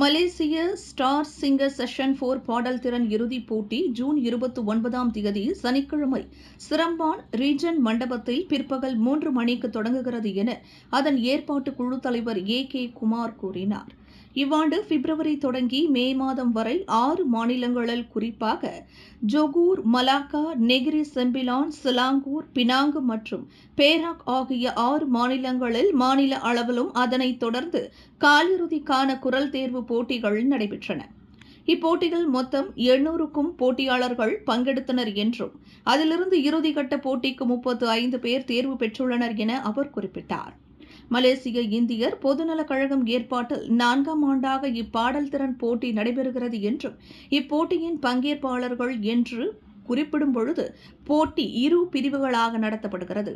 மலேசிய star singer session four பாடல் திறன் இறுதிப் போட்டி ஜூன் இருபத்தி ஒன்பதாம் தேதி சனிக்கிழமை சிரம்பான் ரீஜன் மண்டபத்தில் பிற்பகல் மூன்று மணிக்கு தொடங்குகிறது என அதன் ஏற்பாட்டு குழு தலைவர் ஏ கே குமார் கூறினார். இவ்வாண்டு பிப்ரவரி தொடங்கி மே மாதம் வரை ஆறு மாநிலங்களில் குறிப்பாக Johor Malacca Negeri Sembilan Selangor Penang மற்றும் பேராக் ஆகிய ஆறு மாநிலங்களில் மாநில அளவிலும் அதனைத் தொடர்ந்து காலிறுதிக்கான குரல் தேர்வு போட்டிகள் நடைபெற்றன. இப்போட்டிகள் மொத்தம் எண்ணூறுக்கும் போட்டியாளர்கள் பங்கெடுத்தனர் என்றும் அதிலிருந்து இறுதிக்கட்ட போட்டிக்கு முப்பத்து ஐந்து பேர் தேர்வு பெற்றுள்ளனர் என அவர் குறிப்பிட்டார். மலேசிய இந்தியர் பொதுநலக் கழகம் ஏற்பாட்டில் நான்காம் ஆண்டாக இப்பாடல் திறன் போட்டி நடைபெறுகிறது என்றும் இப்போட்டியின் பங்கேற்பாளர்கள் என்று குறிப்பிடும் பொழுது போட்டி இரு பிரிவுகளாக நடத்தப்படுகிறது.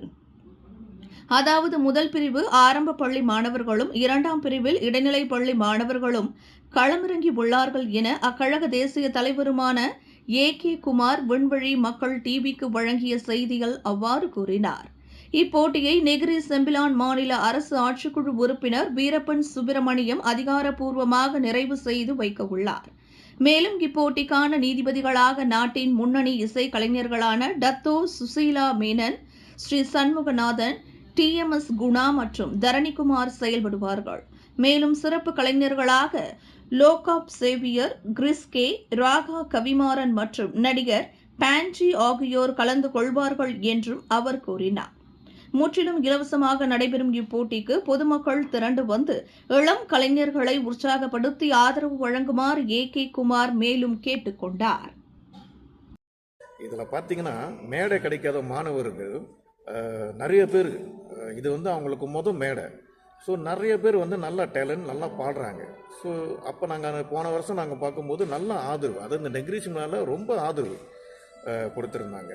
அதாவது முதல் பிரிவு ஆரம்ப பள்ளி மாணவர்களும் இரண்டாம் பிரிவில் இடைநிலை பள்ளி மாணவர்களும் களமிறங்கி உள்ளார்கள் என அக்கழக தேசிய தலைவருமான ஏ கே குமார் விண்வழி மக்கள் டிவிக்கு வழங்கிய செய்தியில் அவ்வாறு கூறினார். இப்போட்டியை நெகிரி செம்பிலான் மாநில அரசு ஆட்சிக்குழு உறுப்பினர் வீரப்பன் சுப்பிரமணியம் அதிகாரப்பூர்வமாக நிறைவு செய்து வைக்கவுள்ளார். மேலும் இப்போட்டிக்கான நீதிபதிகளாக நாட்டின் முன்னணி இசை கலைஞர்களான Dato Sushila Menon Sri Shanmuganathan T M S Guna மற்றும் தரணிகுமார் செயல்படுவார்கள். மேலும் சிறப்பு கலைஞர்களாக லோகாப் சேவியர் கிறிஸ்கே ராகா கவிமாறன் மற்றும் நடிகர் பான்ஜி ஆகியோர் கலந்து கொள்வார்கள் என்றும் அவர் கூறினார். முற்றிலும் இலவசமாக நடைபெறும் இப்போட்டிக்கு பொதுமக்கள் திரண்டு வந்து இளம் கலைஞர்களை உற்சாகப்படுத்தி ஆதரவு வழங்குமாறு ஏ கே குமார் மேலும் கேட்டுக்கொண்டார் இதில் பார்த்தீங்கன்னா மேடை கிடைக்காத மாணவர்கள் நிறைய பேர் இது வந்து அவங்களுக்கு மொதல் மேடை. ஸோ நிறைய பேர் வந்து நல்ல டேலண்ட் நல்லா பாடுறாங்க. ஸோ அப்போ நாங்கள் போன வருஷம் நாங்கள் பார்க்கும்போது நல்ல ஆதரவு அது இந்த நெக்ரிஷன் மேலே ரொம்ப ஆதரவு கொடுத்துருந்தாங்க.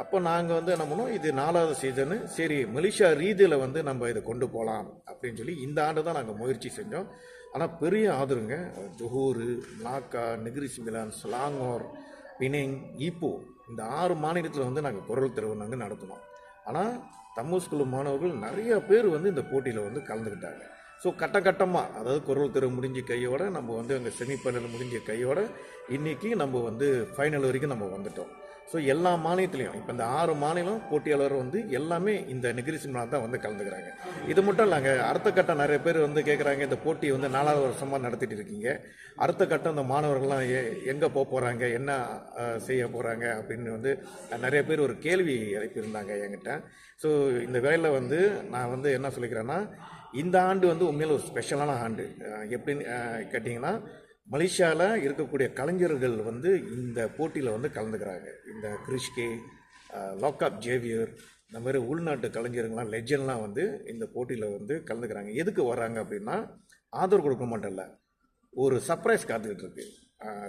அப்போ நாங்கள் வந்து என்ன பண்ணோம்? இது நாலாவது சீசனு சரி மலேசியா ரீதியில் வந்து நம்ம இதை கொண்டு போகலாம் அப்படின்னு சொல்லி இந்த ஆண்டு தான் நாங்கள் முயற்சி செஞ்சோம். ஆனால் பெரிய ஆதரவுங்க Johor நாக்கா Negeri Sembilan Selangor Penang Ipoh இந்த ஆறு மாநிலத்தில் வந்து நாங்கள் குரல் தெருவு நாங்கள் நடத்தினோம். ஆனால் தமிழ் ஸ்கூல் மாணவர்கள் நிறைய பேர் வந்து இந்த போட்டியில் வந்து கலந்துக்கிட்டாங்க ஸோ கட்ட கட்டமாக அதாவது குரல் தெரு முடிஞ்ச கையோட நம்ம வந்து அங்கே செமிஃபைனல் முடிஞ்ச கையோட இன்றைக்கி நம்ம வந்து ஃபைனல் வரைக்கும் நம்ம வந்துட்டோம். ஸோ எல்லா மாநிலத்திலையும் இப்போ இந்த ஆறு மாநிலம் போட்டியாளர் வந்து எல்லாமே இந்த நிகழ்ச்சினால் தான் வந்து கலந்துக்கிறாங்க. இது மட்டும் இல்லைங்க அடுத்த கட்டம் நிறைய பேர் வந்து கேட்குறாங்க இந்த போட்டியை வந்து நாலாவது வருஷமாக நடத்திட்டு இருக்கீங்க. அடுத்த கட்டம் இந்த மாணவர்கள்லாம் எ எங்கே போக போகிறாங்க என்ன செய்ய போகிறாங்க அப்படின்னு வந்து நிறைய பேர் ஒரு கேள்வி எழுப்பியிருந்தாங்க என்கிட்ட. ஸோ இந்த வேலையில் வந்து நான் வந்து என்ன சொல்லிக்கிறேன்னா இந்த ஆண்டு வந்து உண்மையில் ஒரு ஸ்பெஷலான ஆண்டு. எப்படின்னு கேட்டிங்கன்னா மலேசியாவில் இருக்கக்கூடிய கலைஞர்கள் வந்து இந்த போட்டியில் வந்து கலந்துக்கிறாங்க. இந்த கிறிஷ்கே லாக்அப் ஜேவியர் இந்த மாதிரி உள்நாட்டு கலைஞர்கள்லாம் லெஜெண்ட்லாம் வந்து இந்த போட்டியில் வந்து கலந்துக்கிறாங்க. எதுக்கு வராங்க அப்படின்னா ஆதரவு கொடுக்க மாட்டோம்ல. ஒரு சர்ப்ரைஸ் காத்துக்கிட்டு இருக்கு.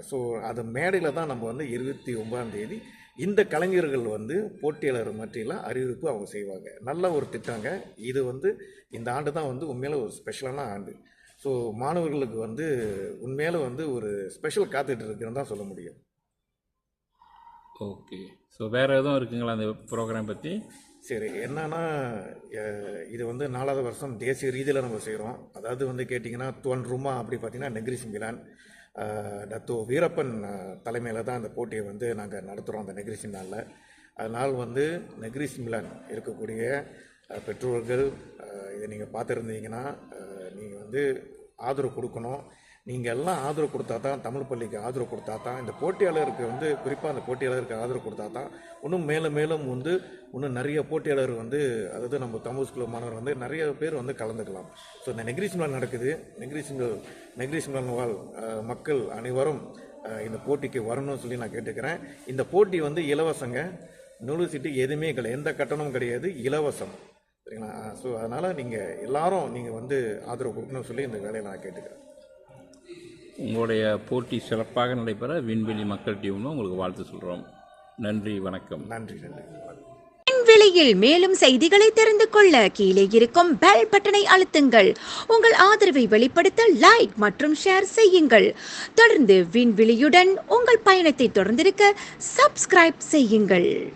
ஸோ அது மேடையில் தான் நம்ம வந்து இருபத்தி ஒன்பதாம் தேதி இந்த கலைஞர்கள் வந்து போட்டியாளர் மற்றிலாம் அறிவிப்பு அவங்க செய்வாங்க. நல்ல ஒரு திட்டங்க. இது வந்து இந்த ஆண்டு தான் வந்து உண்மையில ஒரு ஸ்பெஷலான ஆண்டு. ஸோ மாணவர்களுக்கு வந்து உண்மையில வந்து ஒரு ஸ்பெஷல் காத்துட்டு இருக்குன்னு தான் சொல்ல முடியும். ஓகே ஸோ வேறு எதுவும் இருக்குங்களா அந்த ப்ரோக்ராம் பற்றி சரி என்னன்னா இது வந்து நாலாவது வருஷம் தேசிய ரீதியில் நம்ம செய்கிறோம் அதாவது வந்து கேட்டிங்கன்னா துவன் ரூமா அப்படி பார்த்தீங்கன்னா நெகிரி சிங்கிலான் டத்தோ வீரப்பன் தலைமையில் தான் அந்த போட்டியை வந்து நாங்கள் நடத்துகிறோம் அந்த நெகிரி சிம்லானில் அதனால் வந்து நெகிரி சிம்லான் இருக்கக்கூடிய பெற்றோர்கள் இதை நீங்கள் பார்த்துருந்தீங்கன்னா வந்து ஆதரவு கொடுக்கணும். நீங்கள் எல்லாம் ஆதரவு கொடுத்தா தான் தமிழ் பள்ளிக்கு ஆதரவு கொடுத்தா தான் இந்த போட்டியாளருக்கு வந்து குறிப்பாக அந்த போட்டியாளருக்கு ஆதரவு கொடுத்தா தான் இன்னும் மேலும் மேலும் வந்து இன்னும் நிறைய போட்டியாளர் வந்து அதாவது நம்ம தமிழ் ஸ்கூல் மாணவர் வந்து நிறைய பேர் வந்து கலந்துக்கலாம். ஸோ இந்த நெகிரி சிம்லான் நடக்குது. நெகிரி சிம்லான் நெகிரி வாழ் மக்கள் அனைவரும் இந்த போட்டிக்கு வரணும்னு சொல்லி நான் கேட்டுக்கிறேன். இந்த போட்டி வந்து இலவசங்க. நூலு எதுவுமே கிடையாது. எந்த கட்டணமும் கிடையாது. இலவசம். சரிங்களா? ஸோ அதனால் நீங்கள் எல்லாரும் நீங்கள் வந்து ஆதரவு கொடுக்கணும்னு சொல்லி இந்த வேலையை நான் கேட்டுக்கிறேன். உங்களுடைய போட்டி சிறப்பாக நடைபெற விண்வெளி மக்கள் டீம்னு உங்களுக்கு வாழ்த்து சொல்கிறோம் நன்றி வணக்கம். நன்றி நன்றி விண்வெளியில் மேலும் செய்திகளை தெரிந்து கொள்ள கீழே இருக்கும் பெல் பட்டனை அழுத்துங்கள். உங்கள் ஆதரவை வெளிப்படுத்த லைக் மற்றும் ஷேர் செய்யுங்கள். தொடர்ந்து விண்வெளியுடன் உங்கள் பயணத்தை தொடர்ந்திருக்க சப்ஸ்கிரைப் செய்யுங்கள்.